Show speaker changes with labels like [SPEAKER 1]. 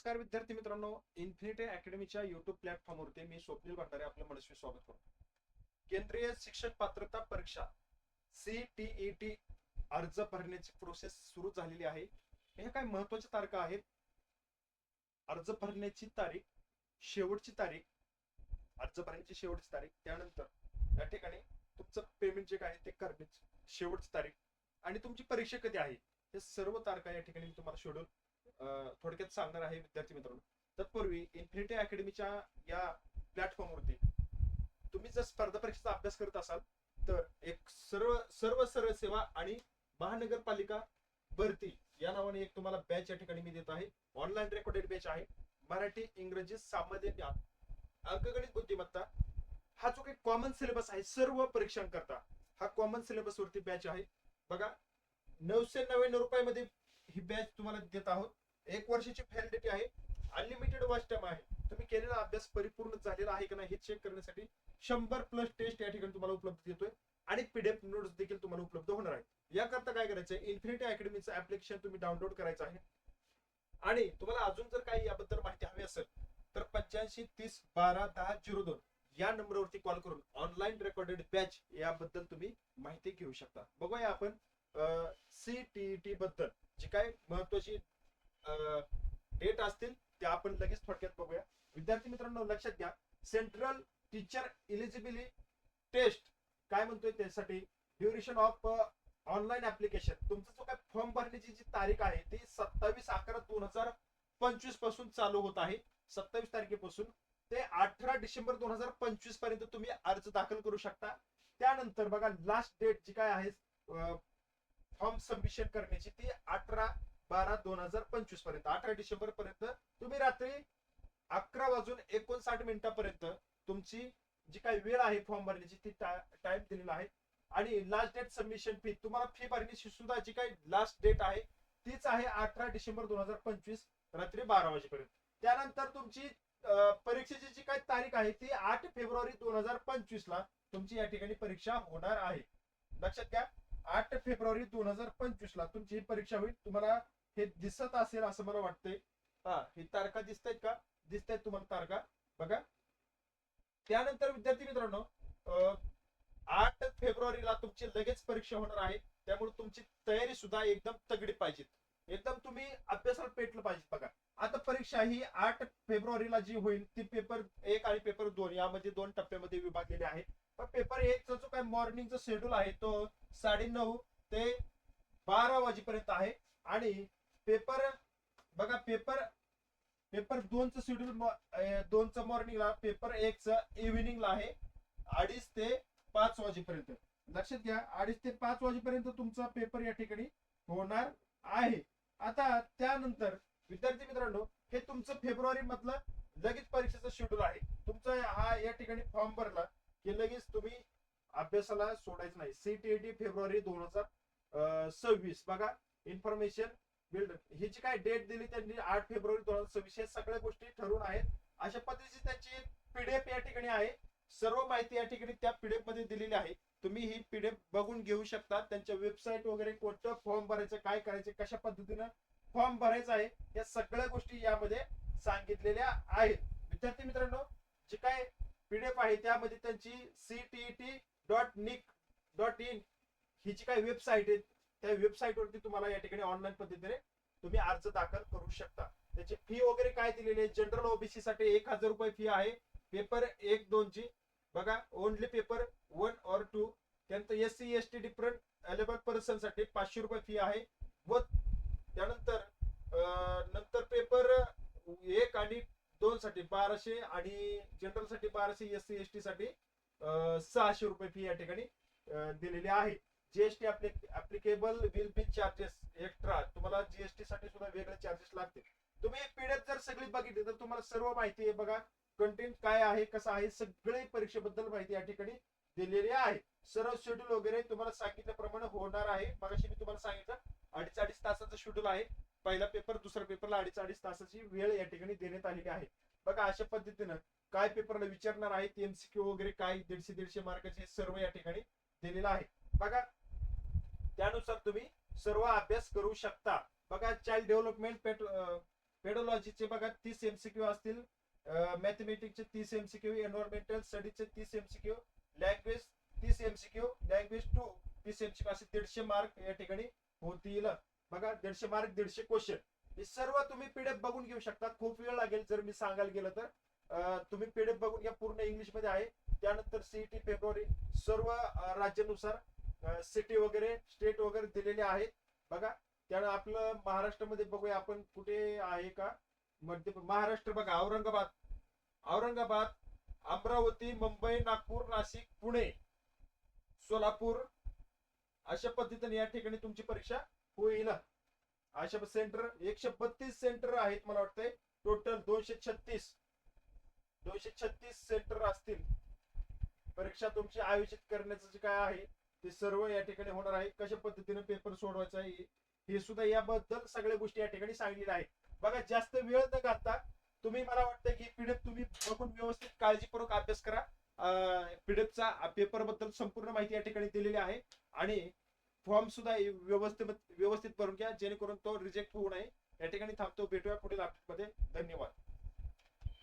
[SPEAKER 1] नमस्कार विद्यार्थी मित्रांनो इन्फिनिटी अकॅडमीच्या युट्यूब प्लॅटफॉर्मवरती मी स्वप्नील भंडारे आपलं मनस्वी स्वागत करतो. केंद्रीय शिक्षक पात्रता परीक्षा सीटीईटी अर्ज भरण्याची प्रोसेस सुरू झालेली आहे. ह्या काय महत्त्वाच्या तारखा आहेत? अर्ज भरण्याची तारीख शेवटची तारीख अर्ज भरण्याची शेवटची तारीख त्यानंतर या ठिकाणी तुमचं पेमेंट जे काय आहे ते करण्याची शेवटची तारीख आणि तुमची परीक्षा कधी आहे? हे सर्व तारखा या ठिकाणी मी तुम्हाला शेड्यूल थोडक्यात सांगणार आहे विद्यार्थी मित्रांनो. तत्पूर्वी इन्फिनिटी अकॅडमीच्या या प्लॅटफॉर्मवरती तुम्ही जर स्पर्धा परीक्षेचा अभ्यास करत असाल तर एक सर्व सर्व सर्व सेवा आणि महानगरपालिका भरती या नावाने एक तुम्हाला बॅच या ठिकाणी मी देत आहे. ऑनलाईन रेकॉर्डेड बॅच आहे. मराठी इंग्रजी सामान्य ज्ञान अंकगणित बुद्धिमत्ता हा जो काही कॉमन सिलेबस आहे सर्व परीक्षांकरता हा कॉमन सिलेबस वरती बॅच आहे. बघा नऊशे नव्याण्णव रुपयामध्ये ही बॅच तुम्हाला देत आहोत. एक वर्षाची व्हॅलिडिटी आहे. अनलिमिटेड वॉच टाइम आहे. तुम्ही केलेला अभ्यास परिपूर्ण झालेला आहे का नाही हे चेक करण्यासाठी शंभर प्लस टेस्ट या ठिकाणी तुम्हाला उपलब्ध देतोय आणि पीडीएफ नोट्स देखील तुम्हाला उपलब्ध होणार आहे याकरता काय करायचं आहे इन्फिनिटी अकॅडमीचं ऍप्लिकेशन तुम्ही डाउनलोड करायचं आहे. आणि तुम्हाला अजून जर काही याबद्दल माहिती हवी असेल तर पंच्याऐंशी तीस बारा दहा झिरो दोन या नंबरवरती कॉल करून ऑनलाईन रेकॉर्डेड बॅच याबद्दल तुम्ही माहिती घेऊ शकता. बघूया आपण सीटीईटी बद्दल जी काय महत्वाची डेट असतील ते आपण लगेच थोडक्यात बघूया. विद्यार्थी मित्रांनो लक्षात घ्या. सेंट्रल टीचर इलिजिबिलिटी टेस्ट काय म्हणतोय त्यासाठी ड्युरेशन ऑफ ऑनलाईन ऍप्लिकेशन तुमचा जो काय फॉर्म भरण्याची जी तारीख आहे ती सत्तावीस अकरा दोन हजार पंचवीसपासून चालू होत आहे. सत्तावीस तारखेपासून ते अठरा डिसेंबर दोन हजार पंचवीसपर्यंत तुम्ही अर्ज दाखल करू शकता. त्यानंतर बघा लास्ट डेट जी काय आहे फॉर्म सबमिशन करण्याची ती बारा दोन हजार पंचवीसपर्यंत अठरा डिसेंबर पर्यंत. तुम्ही रात्री अकरा वाजून एकोणसाठ मिनिटापर्यंत तुमची जी काही वेळ आहे फॉर्म भरण्याची ती टाइम दिलेला आहे. आणि लास्ट डेट सबमिशन फी तुम्हाला फी भरण्याची सुद्धा जी काही लास्ट डेट आहे तीच आहे अठरा डिसेंबर दोन हजार पंचवीस रात्री बारा वाजेपर्यंत. त्यानंतर तुमची परीक्षेची जी काही तारीख आहे ती आठ फेब्रुवारी दोन हजार पंचवीस ला तुमची या ठिकाणी परीक्षा होणार आहे. लक्षात घ्या आठ फेब्रुवारी दोन हजार पंचवीस ला तुमची ही परीक्षा होईल. तुम्हाला हे दिसत असेल असं मला वाटतंय. हा हे तारखा दिसत आहेत का? दिसत आहेत तुम्हाला तारखा. बघा. त्यानंतर विद्यार्थी मित्रांनो आठ फेब्रुवारीला तुमची लगेच परीक्षा होणार आहे. त्यामुळे तुमची तयारी सुद्धा एकदम तगडी पाहिजे एकदम तुम्ही अभ्यासाला पेटलं पाहिजे बघा. आता परीक्षा ही आठ फेब्रुवारीला जी होईल ती पेपर एक आणि पेपर दोन यामध्ये दोन टप्प्यामध्ये विभागलेले आहे. पण पेपर एकचा जो काय मॉर्निंगचा शेड्यूल आहे तो साडे नऊ ते बारा वाजेपर्यंत आहे. आणि पेपर बघा पेपर पेपर दोनचं शेड्यूल दोनचं मॉर्निंगला पेपर एकचं इव्हिनिंगला आहे. अडीच ते पाच वाजेपर्यंत. लक्षात घ्या अडीच ते पाच वाजेपर्यंत तुमचा पेपर या ठिकाणी होणार आहे. आता त्यानंतर विद्यार्थी मित्रांनो हे तुमचं फेब्रुवारी मधलं लगेच परीक्षेचं शेड्यूल आहे. तुमचा हा या ठिकाणी फॉर्म भरला की लगेच तुम्ही अभ्यासाला सोडायचं नाही. सीटीईटी फेब्रुवारी दोन हजार सव्वीस. बघा इन्फॉर्मेशन बिल्ड ही जी काय डेट दिली त्यांनी? आठ फेब्रुवारी दोन हजार सव्वीस. हे सगळ्या गोष्टी ठरवून आहेत. अशा पद्धतीची त्यांची पीडीएफ या ठिकाणी आहे. सर्व माहिती या ठिकाणी त्या पीडीएफमध्ये दिलेली आहे. तुम्ही ही पीडीएफ बघून घेऊ शकता. त्यांच्या वेबसाईट वगैरे कोणतं? फॉर्म भरायचं काय करायचं कशा पद्धतीनं फॉर्म भरायचा आहे? या सगळ्या गोष्टी यामध्ये सांगितलेल्या आहेत. विद्यार्थी मित्रांनो जे काय पीडीएफ आहे त्यामध्ये त्यांची CTET dot nic dot in ही जी काय वेबसाईट आहे त्या वेबसाईटवरती तुम्हाला या ठिकाणी ऑनलाईन पद्धतीने तुम्ही अर्ज दाखल करू शकता. त्याची फी वगैरे काय दिलेली आहे जनरल ओबीसी साठी एक हजार रुपये फी आहे. पेपर एक दोन ची. बघा ओनली पेपर वन और टू त्यानंतर S C S T different available पर्सनसाठी पाचशे रुपये फी आहे. व त्यानंतर नंतर पेपर एक आणि दोन साठी बाराशे आणि जनरलसाठी बाराशे एस सी एस टी साठी सहाशे रुपये फी या ठिकाणी दिलेली आहे GST applicable will be charges extra तुम्हाला जीएसटी साठी सुद्धा वेगळे चार्जेस लागतील. तुम्ही पीडीएफ जर सगळी बघितली तर तुम्हाला सर्व माहिती आहे बघा. कंटेंट काय आहे कसं आहे सगळे परीक्षेबद्दल माहिती या ठिकाणी दिलेली आहे. सर्व शेड्यूल वगैरे तुम्हाला सांगितल्याप्रमाणे होणार आहे. मगाशी मी तुम्हाला सांगितलं अडीच अडीच तासाचं शेड्यूल आहे. पहिला पेपर दुसऱ्या पेपरला अडीच अडीच तासाची वेळ या ठिकाणी देण्यात आलेली आहे. बघा अशा पद्धतीनं काय पेपरला विचारणार आहे एमसीक्यू वगैरे काय दीडशे दीडशे मार्काचे सर्व या ठिकाणी दिलेलं आहे. बघा त्यानुसार तुम्ही सर्व अभ्यास करू शकता. बघा चाइल्ड डेव्हलपमेंट पेट पेडोलॉजीचे बघा तीस एमसीक्यू असतील. मॅथमॅटिक्सचे तीस एमसीक्यू एन्व्हायरमेंटल स्टडीचे तीस एमसीक्यू लँग्वेज तीस एमसीक्यू लँग्वेज टू तीस एमसीक्यू असे दीडशे मार्क या ठिकाणी होतील. बघा दीडशे मार्क दीडशे क्वेश्चन हे सर्व तुम्ही पीडीएफ बघून घेऊ शकता. खूप वेळ लागेल जर मी सांगायला गेलं तर. तुम्ही पीडीएफ बघून घ्या पूर्ण इंग्लिशमध्ये आहे. त्यानंतर सीईटी फेब्रुवारी सर्व राज्यानुसार सिटी वगैरे स्टेट वगैरे दिलेले आहेत. बघा त्यानं आपलं महाराष्ट्रामध्ये बघूया आपण कुठे आहे का? मध्य महाराष्ट्र बघा औरंगाबाद. औरंगाबाद अमरावती मुंबई नागपूर नाशिक पुणे सोलापूर. अशा पद्धतीने या ठिकाणी तुमची परीक्षा होईल. अशा सेंटर एकशे बत्तीस सेंटर आहेत मला वाटतंय. टोटल दोनशे छत्तीस. दोनशे छत्तीस सेंटर असतील. परीक्षा तुमची आयोजित करण्याचं जे काय आहे ते सर्व या ठिकाणी होणार आहे. कशा पद्धतीने पेपर सोडवायचा आहे हे सुद्धा याबद्दल सगळ्या गोष्टी या ठिकाणी सांगलेल्या आहेत. बघा जास्त वेळ न घालता तुम्ही मला वाटतं की पीडीएफ तुम्ही बघून व्यवस्थित काळजीपूर्वक अभ्यास करा. पीडीएफचा पेपरबद्दल संपूर्ण माहिती या ठिकाणी दिलेली आहे. आणि फॉर्म सुद्धा व्यवस्थित व्यवस्थित भरून घ्या जेणेकरून तो रिजेक्ट होऊ नये. या ठिकाणी थांबतो. भेटूया पुढील अपडेटमध्ये धन्यवाद.